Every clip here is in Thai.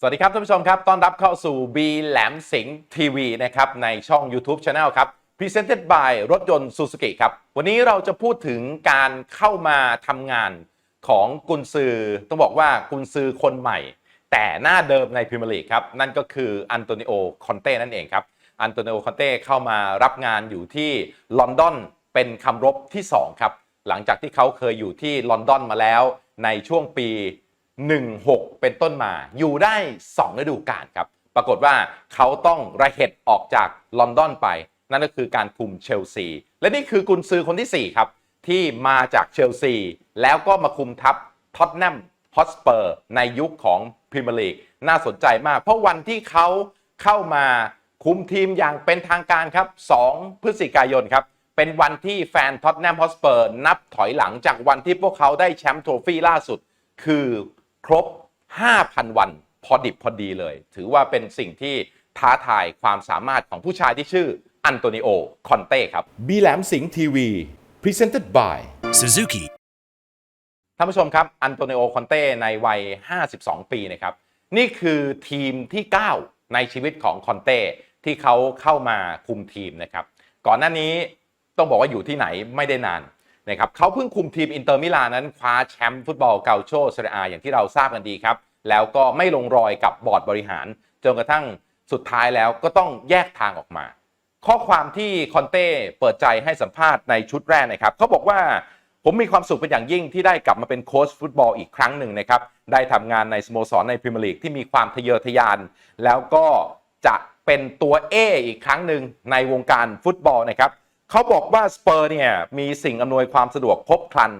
สวัสดีครับท่านผู้ชมครับ ต้อนรับเข้าสู่ B แหลมสิงห์ทีวีนะครับในช่อง YouTube Channel ครับ Presented by รถยนต์ Suzuki ครับ วันนี้เราจะพูดถึงการเข้ามาทำงานของกุนซือ ต้องบอกว่ากุนซือคนใหม่ แต่หน้าเดิมในพรีเมียร์ลีกครับ นั่นก็คืออันโตนิโอคอนเต้นั่นเองครับอันโตนิโอคอนเต้เข้ามารับงานอยู่ที่ลอนดอนเป็นคำรบที่ 2 ครับ หลังจากที่เขาเคยอยู่ที่ลอนดอนมาแล้วในช่วงปี 16 เป็นต้นมา อยู่ได้ 2 ฤดูกาลครับ ปรากฏว่าเขาต้องระเหตุออกจากลอนดอนไป นั่นก็คือการคุมเชลซี และนี่คือกุนซือคนที่ 4 ครับ ที่มาจากเชลซี แล้วก็มาคุมทัพท็อตแนมฮอตสเปอร์ในยุคของพรีเมียร์ลีกน่าสนใจมาก เพราะวันที่เขาเข้ามาคุมทีมอย่างเป็นทางการครับ 2 พฤศจิกายนครับเป็นวันที่แฟนท็อตแนมฮอสเปอร์นับถอยหลังจากวันที่พวกเขาได้แชมป์โทรฟี่ล่าสุด คือ ครบ 5,000 วันพอดิบพอดีเลย ถือว่าเป็นสิ่งที่ท้าทายความสามารถของผู้ชายที่ชื่ออันโตนิโอ คอนเต้ครับบีแหลมสิงห์ทีวี Presented by Suzuki. ท่านผู้ชมครับอันโตนิโอ คอนเต้ในวัย 52 ปีนะครับนี่คือทีมที่ 9 ในชีวิตของคอนเต้ที่เขาเข้ามาคุมทีมนะครับก่อนหน้านี้ต้องบอกว่าอยู่ที่ไหนไม่ได้นาน นะครับเขาเพิ่งคุมทีมอินเตอร์มิลานนั้นคว้าแชมป์ฟุตบอลเกาโชเซเรียอาอย่างที่เราทราบกันดีครับ แล้วก็ไม่ลงรอยกับบอร์ดบริหาร จนกระทั่งสุดท้ายแล้วก็ต้องแยกทางออกมา ข้อความที่คอนเต้เปิดใจให้สัมภาษณ์ในชุดแรกนะครับเขาบอกว่าผมมีความสุขเป็นอย่างยิ่งที่ได้กลับมาเป็นโค้ชฟุตบอลอีกครั้งหนึ่งนะครับได้ทำงานในสโมสรในพรีเมียร์ลีกที่มีความทะเยอทะยาน แล้วก็จะเป็นตัวเออีกครั้งหนึ่งในวงการฟุตบอลนะครับ เขาบอกว่าสเปอร์เนี่ยมีสิ่งอำนวยความสะดวกครบครัน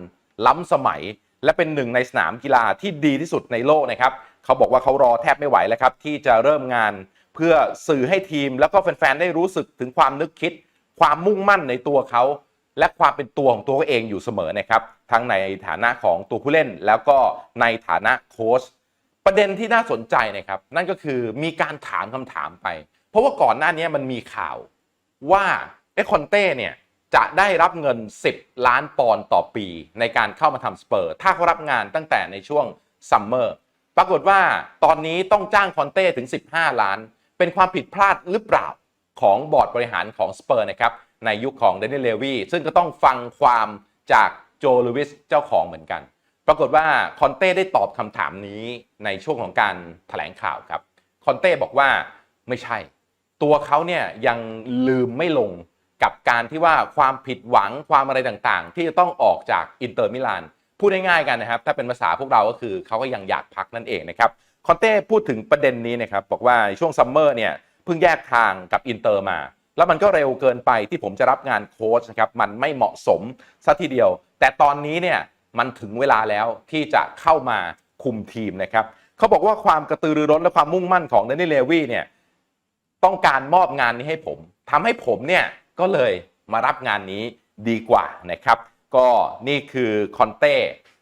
ล้ำสมัย และเป็นหนึ่งในสนามกีฬาที่ดีที่สุดในโลกนะครับเขาบอกว่าเขารอแทบไม่ไหวแล้วครับที่จะเริ่มงานเพื่อสื่อให้ทีม แล้วก็แฟนๆได้รู้สึกถึงความนึกคิด ความมุ่งมั่นในตัวเขา และความเป็นตัวของตัวเองอยู่เสมอนะครับทั้งในฐานะของตัวผู้เล่น แล้วก็ในฐานะโค้ชประเด็นที่น่าสนใจนะครับ นั่นก็คือมีการถามคำถามไป เพราะว่าก่อนหน้านี้มันมีข่าวว่า เอคอนเต้เนี่ยจะได้รับเงิน 10 ล้านปอนด์ต่อปีในการเข้ามาทำสเปอร์ ถ้าเขารับงานตั้งแต่ในช่วงซัมเมอร์ปรากฏว่าตอนนี้ต้องจ้างคอนเต้ถึง 15 ล้าน เป็นความผิดพลาดหรือเปล่าของบอร์ดบริหารของสเปอร์นะครับ ในยุคของเดนิเลวีซึ่งก็ต้องฟังความจากโจลูวิสเจ้าของเหมือนกัน ปรากฏว่าคอนเต้ได้ตอบคำถามนี้ในช่วงของการถแถลงข่าวครับคอนเต้บอกว่าไม่ใช่ ตัวเขาเนี่ยยังลืมไม่ลง กับการที่ว่าความผิดหวังความอะไรต่างๆ ที่จะต้องออกจากอินเตอร์มิลานพูดง่ายๆกันนะครับ ถ้าเป็นภาษาพวกเราก็คือเขาก็ยังอยากพักนั่นเองนะครับคอนเต้พูดถึงประเด็นนี้นะครับบอกว่าช่วงซัมเมอร์เนี่ยเพิ่งแยกทางกับอินเตอร์มา แล้วมันก็เร็วเกินไปที่ผมจะรับงานโค้ชนะครับมันไม่เหมาะสมซะทีเดียว แต่ตอนนี้เนี่ยมันถึงเวลาแล้วที่จะเข้ามาคุมทีมนะครับเขาบอกว่าความกระตือรือร้นและความมุ่งมั่นของเดนนี่เลวี่เนี่ยต้องการมอบงานนี้ให้ผมทำให้ผมเนี่ย ก็เลยมารับงานนี้ดีกว่านะครับ ก็นี่คือคอนเต้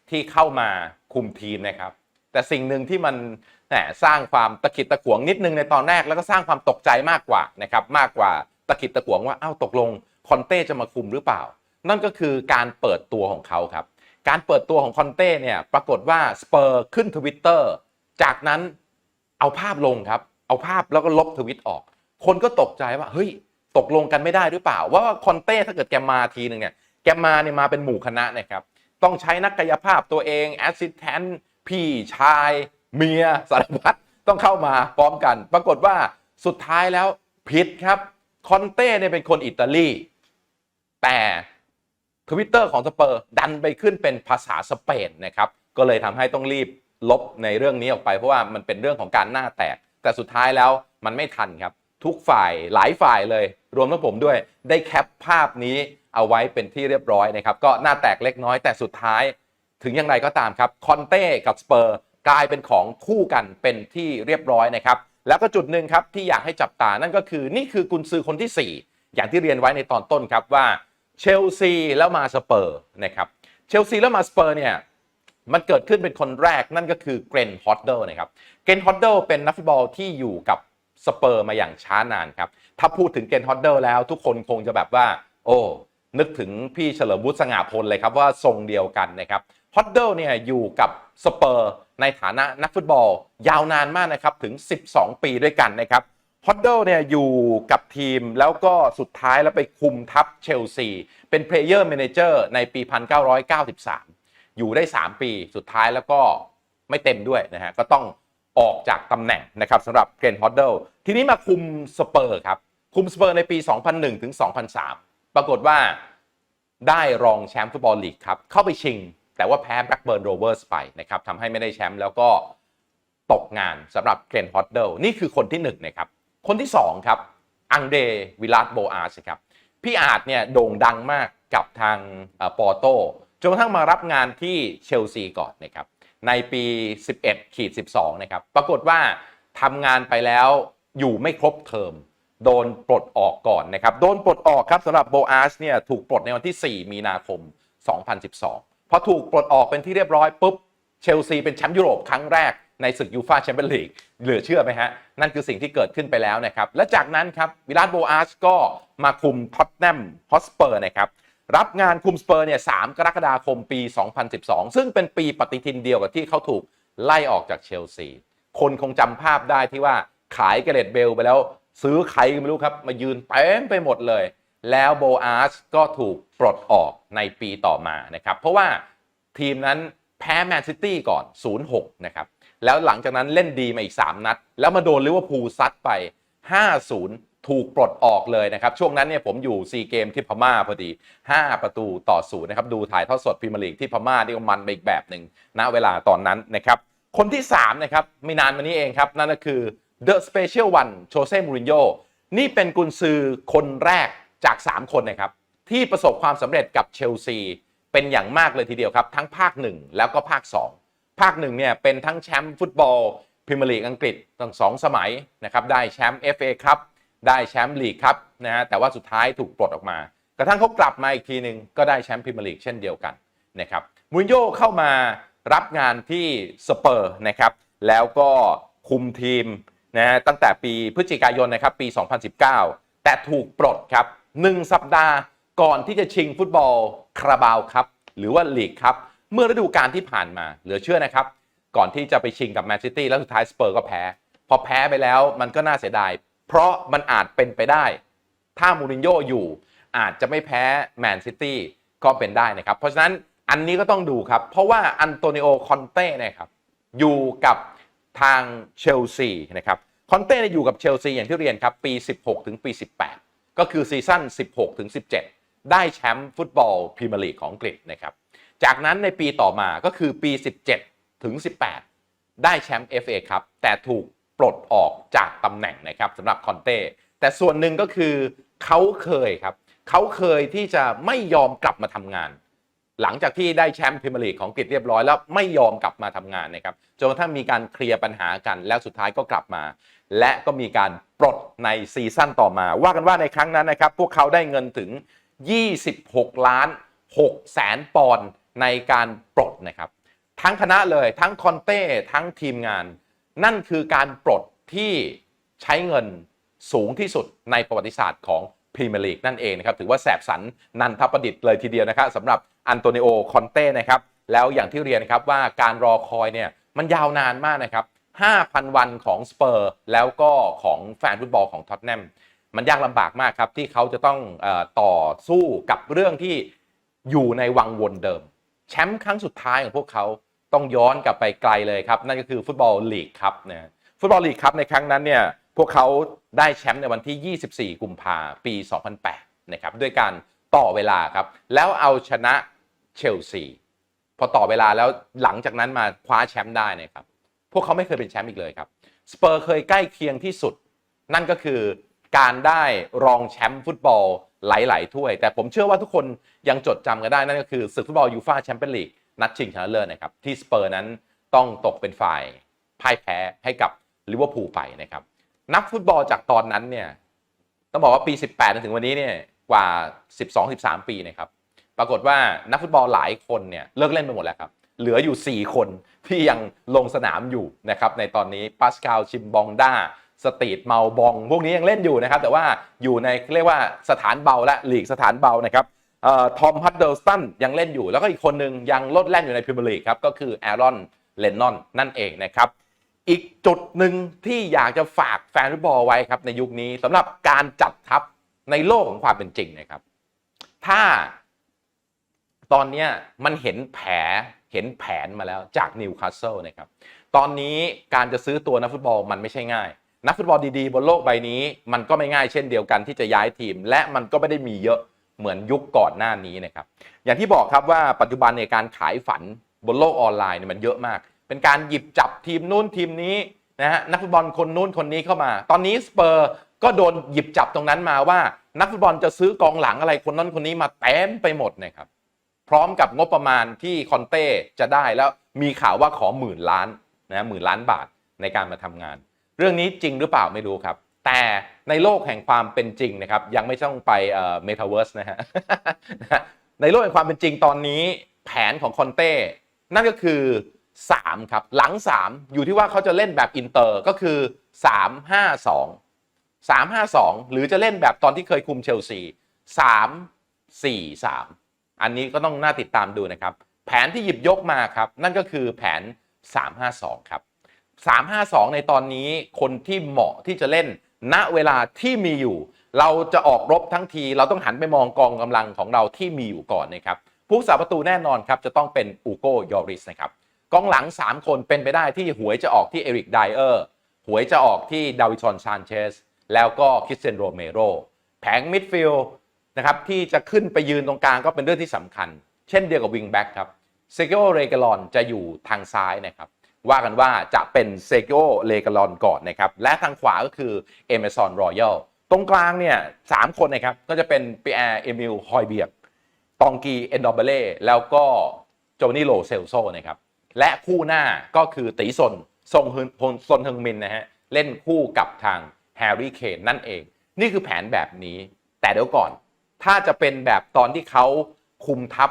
ที่เข้ามาคุมทีมนะครับ แต่สิ่งหนึ่งที่มันแหมสร้างความตะขิดตะขวงนิดนึงในตอนแรกแล้วก็สร้างความตกใจมากกว่านะครับมากกว่าตะขิดตะขวงว่าอ้าวตกลงคอนเต้จะมาคุมหรือเปล่า นั่นก็คือการเปิดตัวของเขาครับ การเปิดตัวของคอนเต้เนี่ยปรากฏว่าสเปอร์ขึ้นทวิตเตอร์จากนั้นเอาภาพลงครับ เอาภาพแล้วก็ลบทวิตออก คนก็ตกใจว่าเฮ้ย ตกลงกันไม่ได้หรือเปล่า ว่าคอนเต้ถ้าเกิดแกมาทีหนึ่งเนี่ยแกมาเนี่ยมาเป็นหมู่คณะนะครับต้องใช้นักกายภาพตัวเองแอสซิสแตนต์พี่ชาย เมียสารพัดต้องเข้ามาพร้อมกัน ปรากฏว่าสุดท้ายแล้วผิดครับคอนเต้เนี่ยเป็นคนอิตาลี แต่ทวิตเตอร์ของสเปอร์ดันไปขึ้นเป็นภาษาสเปนนะครับ ก็เลยทำให้ต้องรีบลบในเรื่องนี้ออกไป เพราะว่ามันเป็นเรื่องของการหน้าแตก แต่สุดท้ายแล้วมันไม่ทันครับ ทุกฝ่ายหลายฝ่ายเลย รวมทั้งผมด้วยได้แคปภาพนี้เอาไว้เป็นที่เรียบร้อยนะครับก็หน้าแตกเล็กน้อยแต่สุดท้าย ถึงอย่างไรก็ตามครับคอนเต้กับสเปอร์กลายเป็นของคู่กันเป็นที่เรียบร้อยนะครับแล้วก็จุดหนึ่งครับที่อยากให้จับตานั่นก็คือนี่คือกุนซือคนที่ 4 อย่างที่เรียนไว้ในตอนต้นครับว่าเชลซีแล้วมาสเปอร์นะครับเชลซีแล้วมาสเปอร์เนี่ยมันเกิดขึ้นเป็นคนแรกนั่นก็คือเกรนฮอตเดลนะครับเกรนฮอตเดลเป็นนักฟุตบอลที่อยู่กับสเปอร์มาอย่างช้านานครับ ถ้าพูดถึงเกนฮอตเดลแล้วทุกคนคงจะแบบว่า โอ้นึกถึงพี่เฉลิมวุฒิสง่าพลเลยครับว่าทรงเดียวกันนะครับฮอตเดิลเนี่ยอยู่กับสเปอร์ในฐานะนักฟุตบอล ยาวนานมากนะครับถึง 12 ปีด้วยกันนะครับฮอตเดิลเนี่ยอยู่กับทีมแล้วก็สุดท้ายแล้วไปคุมทัพเชลซี เป็นเพลเยอร์ a ม a นเจอร์ในปี 1993 อยู่ได้ 3 ปีสุดท้ายแล้วก็ไม่เต็มด้วยนะฮะก็ต้อง ออกจากตำแหน่งนะครับสำหรับเกรนฮอตเดิลทีนี้มาคุมสเปอร์ครับ คุมสเปอร์ในปี 2001 ถึง 2003 ปรากฏว่าได้รองแชมป์ฟุตบอลลีกครับ เข้าไปชิง แต่ว่าแพ้แบล็กเบิร์นโรเวอร์สไปนะครับทำให้ไม่ได้แชมป์แล้วก็ตกงานสำหรับเกรนฮอตเดิลนี่คือคนที่1นงนะครับ คนที่ 2 ครับ อังเดวิลาสโบอาร์สครับ พี่อาจเนี่ยโด่งดังมากกับทางปอโตจนกระทั่งมารับงานที่เชลซีก่อนนะครับ ในปี 11ขีด12 นะครับ ปรากฏว่าทำงานไปแล้วอยู่ไม่ครบเทอม โดนปลดออกก่อนนะครับ โดนปลดออกครับสำหรับโบอาร์สเนี่ยถูกปลดในวันที่ 4 มีนาคม 2012 พอถูกปลดออกเป็นที่เรียบร้อยปุ๊บ เชลซีเป็นแชมป์ยุโรปครั้งแรกในศึกยูฟาแชมเปี้ยนลีกเหลือเชื่อไหมฮะ นั่นคือสิ่งที่เกิดขึ้นไปแล้วนะครับ และจากนั้นครับวิลาสโบอาร์สก็มาคุมท็อตแนมฮอสเปอร์นะครับ รับงานคุมสเปอร์เนี่ย 3 กรกฎาคมปี 2012 ซึ่งเป็นปีปฏิทินเดียวกับที่เขาถูกไล่ออกจากเชลซี คนคงจำภาพได้ที่ว่าขายเกเรตเบลไปแล้ว ซื้อใครก็ไม่รู้ครับ มายืนเต็มไปหมดเลย แล้วโบอาร์สก็ถูกปลดออกในปีต่อมานะครับ เพราะว่าทีมนั้นแพ้แมนซิตี้ก่อน 0-6 นะครับ แล้วหลังจากนั้นเล่นดีมาอีก 3 นัด แล้วมาโดนลิเวอร์พูลซัดไป 5-0 ถูกปลดออกเลยนะครับ ช่วงนั้นเนี่ยผมอยู่ซีเกมที่พม่าพอดี 5 ประตูต่อศูนย์นะครับดูถ่ายทอดสดพรีเมียร์ลีกที่พม่านี่ก็มันไปอีกแบบหนึ่งณเวลาตอนนั้นนะครับ คนที่ 3 นะครับ ไม่นานมานี้เองครับ นั่นก็คือ The Special One โชเซ่มูรินโญ่นี่เป็นกุนซือคนแรกจาก 3 คนนะครับ ที่ประสบความสำเร็จกับเชลซีเป็นอย่างมากเลยทีเดียวครับ ทั้งภาค 1 แล้วก็ภาค 2 ภาคหนึ่งเนี่ยเป็นทั้งแชมป์ฟุตบอลพรีเมียร์ลีกอังกฤษทั้งสองสมัยนะครับได้แชมป์ FA ครับ ได้แชมป์ลีกครับนะฮะแต่ว่าสุดท้ายถูกปลดออกมา กระทั่งเขากลับมาอีกทีหนึ่งก็ได้แชมป์พรีเมียร์ลีกเช่นเดียวกันนะครับมูรินโญ่เข้ามารับงานที่สเปอร์นะครับแล้วก็คุมทีมนะฮะตั้งแต่ปีพฤศจิกายนนะครับปี 2019 แต่ถูกปลดครับหนึ่งสัปดาห์ก่อนที่จะชิงฟุตบอลคาราบาวครับหรือว่าลีกครับเมื่อฤดูกาลที่ผ่านมาเหลือเชื่อนะครับก่อนที่จะไปชิงกับแมนซิตี้แล้วสุดท้ายสเปอร์ก็แพ้ พอแพ้ไปแล้วมันก็น่าเสียดาย เพราะมันอาจเป็นไปได้ ถ้ามูรินโญ่อยู่อาจจะไม่แพ้แมนซิตี้ก็เป็นได้นะครับ เพราะฉะนั้นอันนี้ก็ต้องดูครับ เพราะว่าอันโตนิโอคอนเต้นะครับอยู่กับทางเชลซีนะครับคอนเต้นี่อยู่กับเชลซีอย่างที่เรียนครับ ปี 16 ถึงปี 18 ก็คือซีซั่น 16 ถึง 17 ได้แชมป์ฟุตบอลพรีเมียร์ลีกของอังกฤษนะครับ จากนั้นในปีต่อมาก็คือปี 17 ถึง 18 ได้แชมป์ FA ครับแต่ถูก ปลดออกจากตำแหน่งนะครับสำหรับคอนเต้แต่ส่วนหนึ่งก็คือเขาเคยครับเขาเคยที่จะไม่ยอมกลับมาทำงาน หลังจากที่ได้แชมป์พรีเมียร์ลีกของอังกฤษเรียบร้อยแล้วไม่ยอมกลับมาทำงานนะครับจนกระทั่งมีการเคลียร์ปัญหากันแล้วสุดท้ายก็กลับมา และก็มีการปลดในซีซั่นต่อมา ว่ากันว่าในครั้งนั้นนะครับ พวกเขาได้เงินถึง 26 ล้าน6แสนปอนด์ในการปลดนะครับ ทั้งคณะเลยทั้งคอนเต้ทั้งทีมงาน นั่นคือการปลดที่ใช้เงินสูงที่สุดในประวัติศาสตร์ของพรีเมียร์ลีกนั่นเองนะครับ ถือว่าแสบสันนันทประดิษฐ์เลยทีเดียวนะครับสำหรับอันโตนิโอคอนเต้นะครับ แล้วอย่างที่เรียนนะครับว่าการรอคอยเนี่ยมันยาวนานมากนะครับ 5,000 วันของสเปอร์แล้วก็ของแฟนฟุตบอลของท็อตแนมมันยากลำบากมากครับ ที่เขาจะต้องอต่อสู้กับเรื่องที่อยู่ในวังวนเดิม แชมป์ครั้งสุดท้ายของพวกเขา ต้องย้อนกลับไปไกลเลยครับ นั่นก็คือฟุตบอลลีกครับนะฟุตบอลลีกครับในครั้งนั้นเนี่ยพวกเขาได้แชมป์ในวันที่ 24 กุมภาปี 2008 นะครับด้วยการต่อเวลาครับ แล้วเอาชนะเชลซีพอต่อเวลาแล้วหลังจากนั้นมาคว้าแชมป์ได้นะครับ พวกเขาไม่เคยเป็นแชมป์อีกเลยครับสเปอร์เคยใกล้เคียงที่สุด นั่นก็คือการได้รองแชมป์ฟุตบอลหลาย ๆ ถ้วย แต่ผมเชื่อว่าทุกคนยังจดจำกันได้นั่นก็คือศึกฟุตบอลยูฟ่าแชมเปี้ยนลีก นัดชิงชนะเลิศนะครับที่สเปอร์นั้นต้องตกเป็นฝ่ายพ่ายแพ้ให้กับลิเวอร์พูลไปนะครับ นักฟุตบอลจากตอนนั้นเนี่ยต้องบอกว่าปี 18จนถึงวันนี้เนี่ยกว่า 12-13 ปีนะครับปรากฏว่านักฟุตบอลหลายคนเนี่ยเลิกเล่นไปหมดแล้วครับเหลืออยู่ 4 คนที่ยังลงสนามอยู่นะครับในตอนนี้ปาสคาลชิมบองด้าสตีดเมาบอง พวกนี้ยังเล่นอยู่นะครับ แต่ว่าอยู่ในเรียกว่าสถานเบาและหลีกสถานเบานะครับ ทอมฮัตเดิลสตันยังเล่นอยู่ แล้วก็อีกคนหนึ่งยังลดแล่นอยู่ในพรีเมียร์ลีกครับ ก็คือแอรอนเลนนอนนั่นเองนะครับ อีกจุดหนึ่งที่อยากจะฝากแฟนฟุตบอลไว้ครับ ในยุคนี้สำหรับการจัดทัพในโลกของความเป็นจริงนะครับ ถ้าตอนนี้มันเห็นแผลเห็นแผนมาแล้วจากนิวคาสเซิลนะครับ ตอนนี้การจะซื้อตัวนักฟุตบอลมันไม่ใช่ง่าย นักฟุตบอลดีๆ บนโลกใบนี้ มันก็ไม่ง่ายเช่นเดียวกันที่จะย้ายทีม และมันก็ไม่ได้มีเยอะ เหมือนยุคก่อนหน้านี้นะครับอย่างที่บอกครับว่าปัจจุบันในการขายฝันบนโลกออนไลน์เนี่ยมันเยอะมาก เป็นการหยิบจับทีมนู้นทีมนี้นะฮะนักฟุตบอลคนนู้นคนนี้เข้ามา ตอนนี้สเปอร์ก็โดนหยิบจับตรงนั้นมาว่า นักฟุตบอลจะซื้อกองหลังอะไรคนนั้นคนนี้มาเต็มไปหมดนะครับพร้อมกับงบประมาณที่คอนเต้จะได้แล้วมีข่าวว่าขอหมื่นล้านนะหมื่นล้านบาทในการมาทำงาน เรื่องนี้จริงหรือเปล่าไม่รู้ครับ แต่ในโลกแห่งความเป็นจริงนะครับยังไม่ต้องไปเอ่อเมตาเวิร์สนะฮะในโลกแห่งความเป็นจริงตอนนี้แผนของคอนเต้นั่นก็คือ 3 ครับ หลัง 3 อยู่ที่ว่าเขาจะเล่นแบบอินเตอร์ก็คือ 3 5 2 3 5 2 หรือจะเล่นแบบตอนที่เคยคุมเชลซี3 4 3 อันนี้ก็ต้องน่าติดตามดูนะครับ แผนที่หยิบยกมาครับ นั่นก็คือแผน 352 ครับ 352 ในตอนนี้คนที่เหมาะที่จะเล่น ณเวลาที่มีอยู่ เราจะออกรบทั้งที เราต้องหันไปมองกองกำลังของเราที่มีอยู่ก่อนนะครับผู้สาประตูแน่นอนครับจะต้องเป็นอูโกยอริสนะครับกองหลัง 3 คนเป็นไปได้ที่หวยจะออกที่เอริกไดเออร์หวยจะออกที่ดาวิชอนซานเชสแล้วก็คริสเตียนโรเมโรแผงมิดฟิลด์นะครับที่จะขึ้นไปยืนตรงกลางก็เป็นเรื่องที่สำคัญ เช่นเดียวกับวิงแบ็กครับเซเกโอเรกาลอนจะอยู่ทางซ้ายนะครับ ว่ากันว่าจะเป็นเซโกเลกาลอนก่อนนะครับ และทางขวาก็คือเอเมซอนรอยัลตรงกลางเนี่ยสามคนนะครับ ก็จะเป็นปีแอร์เอมิลฮอยเบียกตองกีเอนดอเบเล่แล้วก็โจนี่โลเซลโซนะครับ และคู่หน้าก็คือตีซนซงฮึนซนฮึงมินนะฮะ เล่นคู่กับทางแฮร์รี่เคนนั่นเอง นี่คือแผนแบบนี้แต่เดี๋ยวก่อน ถ้าจะเป็นแบบตอนที่เขาคุมทัพ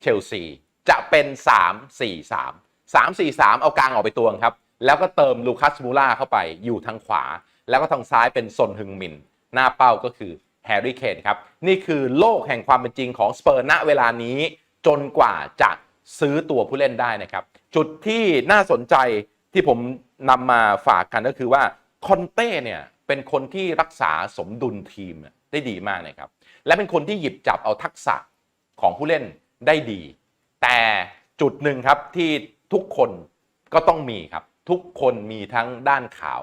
เชลซีจะเป็น 3 4 3 3 4 3 เอากลางออกไปตวงครับ แล้วก็เติมลูคัสมูล่าเข้าไปอยู่ทางขวา แล้วก็ทางซ้ายเป็นซนฮึงมิน หน้าเป้าก็คือแฮร์รี่เคนครับ นี่คือโลกแห่งความเป็นจริงของสเปอร์ณเวลานี้ จนกว่าจะซื้อตัวผู้เล่นได้นะครับ จุดที่น่าสนใจที่ผมนำมาฝากกันก็คือว่าคอนเต้เนี่ยเป็นคนที่รักษาสมดุลทีมได้ดีมากนะครับ และเป็นคนที่หยิบจับเอาทักษะของผู้เล่นได้ดี แต่จุดหนึ่งครับที่ ทุกคนก็ต้องมีครับ ทุกคนมีทั้งด้านขาว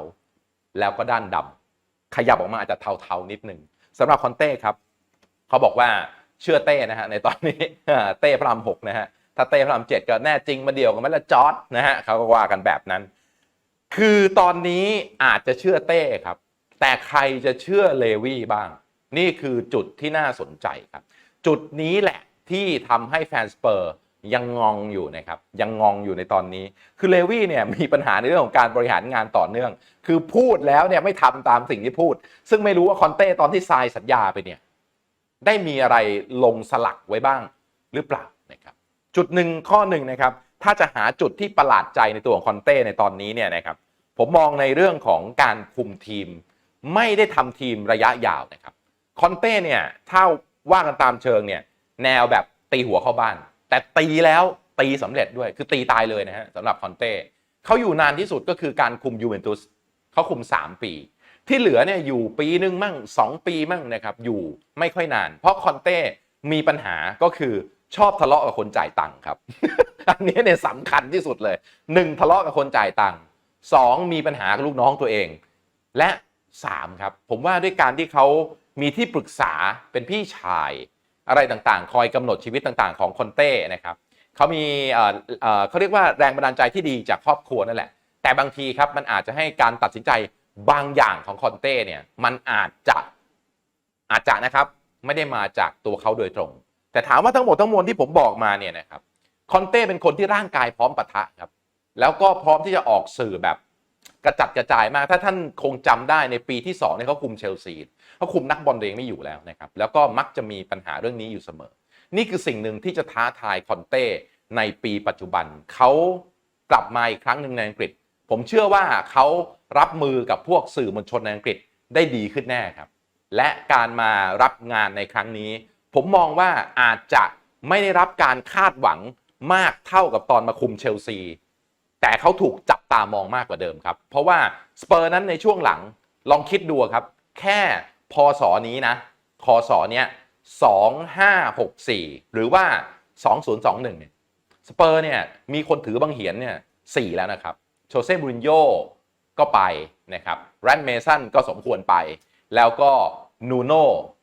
แล้วก็ด้านดำขยับออกมาอาจจะเทาๆนิดหนึ่งสำหรับคอนเต้ครับเขาบอกว่าเชื่อเต้นะฮะในตอนนี้เต้พระรามหกนะฮะถ้าเต้พระรามเจ็ดก็แน่จริงมาเดียวกันไหมละจอร์ดนะฮะเขาก็ว่ากันแบบนั้น คือตอนนี้อาจจะเชื่อเต้ครับ แต่ใครจะเชื่อเลวี่บ้าง นี่คือจุดที่น่าสนใจครับ จุดนี้แหละที่ทำให้แฟนสเปอร์ ยังงองอยู่นะครับยังงองอยู่ในตอนนี้ คือเลวี่เนี่ยมีปัญหาในเรื่องของการบริหารงานต่อเนื่อง คือพูดแล้วเนี่ยไม่ทำตามสิ่งที่พูด ซึ่งไม่รู้ว่าคอนเต้ตอนที่ทรายสัญญาไปเนี่ยได้มีอะไรลงสลักไว้บ้างหรือเปล่านะครับจุดหนึ่งข้อหนึ่งนะครับถ้าจะหาจุดที่ประหลาดใจในตัวของคอนเต้ในตอนนี้เนี่ยนะครับผมมองในเรื่องของการคุมทีม ไม่ได้ทำทีมระยะยาวนะครับคอนเต้เนี่ยถ้าว่ากันตามเชิงเนี่ยแนวแบบตีหัวเข้าบ้าน แต่ตีแล้วตีสำเร็จด้วยคือตีตายเลยนะฮะสำหรับคอนเต้เขาอยู่นานที่สุดก็คือการคุมยูเวนตุสเขาคุม 3 ปี ที่เหลือเนี่ยอยู่ปีหนึ่งมั่ง 2 ปีมั่งนะครับอยู่ไม่ค่อยนาน เพราะคอนเต้มีปัญหาก็คือชอบทะเลาะกับคนจ่ายตังค์ครับ อันนี้เนี่ยสำคัญที่สุดเลยหนึ่งทะเลาะกับคนจ่ายตังค์สองมีปัญหากับลูกน้องตัวเอง และ 3 ครับ ผมว่าด้วยการที่เขามีที่ปรึกษาเป็นพี่ชาย อะไรต่างๆ คอยกำหนดชีวิตต่างๆ ของคอนเต้นะครับเขามีเขาเรียกว่าแรงบันดาลใจที่ดีจากครอบครัวนั่นแหละ แต่บางทีครับมันอาจจะให้การตัดสินใจบางอย่างของคอนเต้เนี่ยมันอาจจะอาจจะนะครับไม่ได้มาจากตัวเขาโดยตรง แต่ถามว่าทั้งหมดทั้งมวลที่ผมบอกมาเนี่ยนะครับคอนเต้เป็นคนที่ร่างกายพร้อมปะทะครับแล้วก็พร้อมที่จะออกสื่อแบบกระจัดกระจายมาก ถ้าท่านคงจำได้ในปีที่2เนี่ยเขาคุมเชลซี เขาคุมนักบอลตัวเองไม่อยู่แล้วนะครับแล้วก็มักจะมีปัญหาเรื่องนี้อยู่เสมอ นี่คือสิ่งหนึ่งที่จะท้าทายคอนเต้ในปีปัจจุบันเขากลับมาอีกครั้งหนึ่งในอังกฤษ ผมเชื่อว่าเขารับมือกับพวกสื่อมวลชนในอังกฤษได้ดีขึ้นแน่ครับ และการมารับงานในครั้งนี้ ผมมองว่าอาจจะไม่ได้รับการคาดหวังมากเท่ากับตอนมาคุมเชลซี แต่เขาถูกจับตามองมากกว่าเดิมครับ เพราะว่าสเปอร์นั้นในช่วงหลังลองคิดดูครับ แค่ พศนี้นะคศเนี้ย2564หรือว่า2021เนี่ยสเปอร์เนี่ยมีคนถือบังเหียนเนี่ยสี่แล้วนะครับโชเซ่บรูรินโญ่ก็ไปนะครับแรนเมสันก็สมควรไป แล้วก็นูโน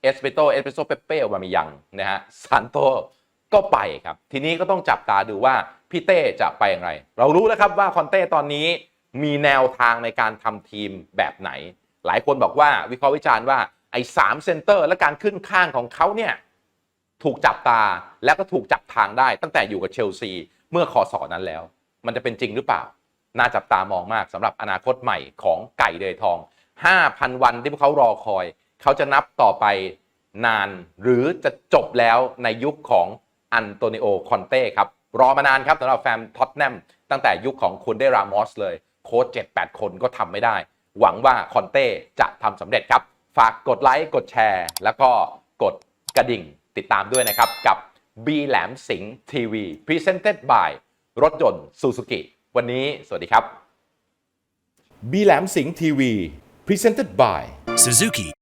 เอสเปโตเอสเปโซเปเป้วามิยังนะฮะซันโตก็ไปครับ ทีนี้ก็ต้องจับตาดูว่าพี่เต้จะไปอย่างไร เรารู้แล้วครับว่าคอนเต้ตอนนี้มีแนวทางในการทำทีมแบบไหน หลายคนบอกว่าวิเคราะห์วิจารณ์ว่า ไอ้สามเซนเตอร์และการขึ้นข้างของเขาเนี่ยถูกจับตาแล้วก็ถูกจับทางได้ตั้งแต่อยู่กับเชลซีเมื่อคอสอนั้นแล้ว มันจะเป็นจริงหรือเปล่า น่าจับตามองมากสำหรับอนาคตใหม่ของไก่เดยทอง 5,000 วันที่พวกเขารอคอย เขาจะนับต่อไปนานหรือจะจบแล้วในยุคของอันโตนิโอคอนเต้ครับรอมานานครับสำหรับแฟนท็อตแนมตั้งแต่ยุคของคุณได้รามอสเลย โค้ช7-8 คนก็ทำไม่ได้ หวังว่าคอนเต้จะทำสำเร็จครับ ฝากกดไลค์กดแชร์ แล้วก็กดกระดิ่งติดตามด้วยนะครับ กับ B แหลมสิงห์ทีวี Presented by รถยนต์ซูซูกิวันนี้สวัสดีครับ B แหลมสิงห์ทีวี Presented by Suzuki